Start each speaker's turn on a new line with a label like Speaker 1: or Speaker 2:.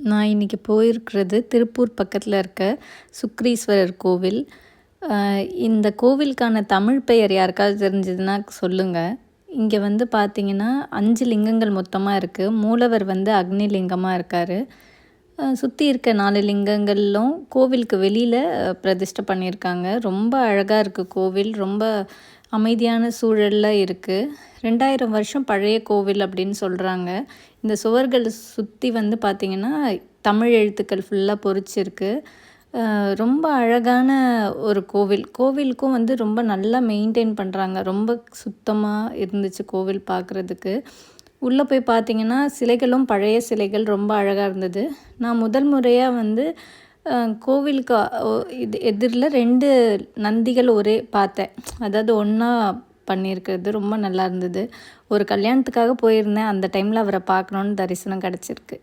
Speaker 1: நான் இன்றைக்கி போயிருக்கிறது திருப்பூர் பக்கத்தில் இருக்க சுக்ரீஸ்வரர் கோவில். இந்த கோவிலுக்கான தமிழ் பெயர் யாருக்காவது தெரிஞ்சதுன்னா சொல்லுங்கள் இங்கே வந்து பார்த்தீங்கன்னா அஞ்சு லிங்கங்கள் மொத்தமாக இருக்குது மூலவர் வந்து அக்னி லிங்கமாக இருக்கார். சுற்றி இருக்க நாலு லிங்கங்களும் கோவிலுக்கு வெளியில் பிரதிஷ்டை பண்ணியிருக்காங்க. ரொம்ப அழகாக இருக்குது கோவில். ரொம்ப அமைதியான சூழலில் இருக்குது ரெண்டாயிரம் வருஷம் பழைய கோவில் அப்படின்னு சொல்கிறாங்க இந்த சுவர்கள் சுற்றி வந்து பார்த்திங்கன்னா தமிழ் எழுத்துக்கள் ஃபுல்லாக பொறிச்சிருக்கு. ரொம்ப அழகான ஒரு கோவில். கோவிலுக்கும் வந்து ரொம்ப நல்லா மெயின்டைன் பண்ணுறாங்க ரொம்ப சுத்தமாக இருந்துச்சு கோவில் பார்க்குறதுக்கு உள்ளே போய் பார்த்தீங்கன்னா சிலைகளும் பழைய சிலைகள் ரொம்ப அழகாக இருந்தது. நான் முதல் முறையாக வந்து கோவிலுக்கு இது எதிரில் ரெண்டு நந்திகள் ஒரே பார்த்தேன். அதாவது ஒன்றா பண்ணியிருக்கிறது ரொம்ப நல்லா இருந்தது. ஒரு கல்யாணத்துக்காக போயிருந்தேன். அந்த டைமில் அவரை பார்க்கணுன்னு தரிசனம் கிடச்சிருக்கு.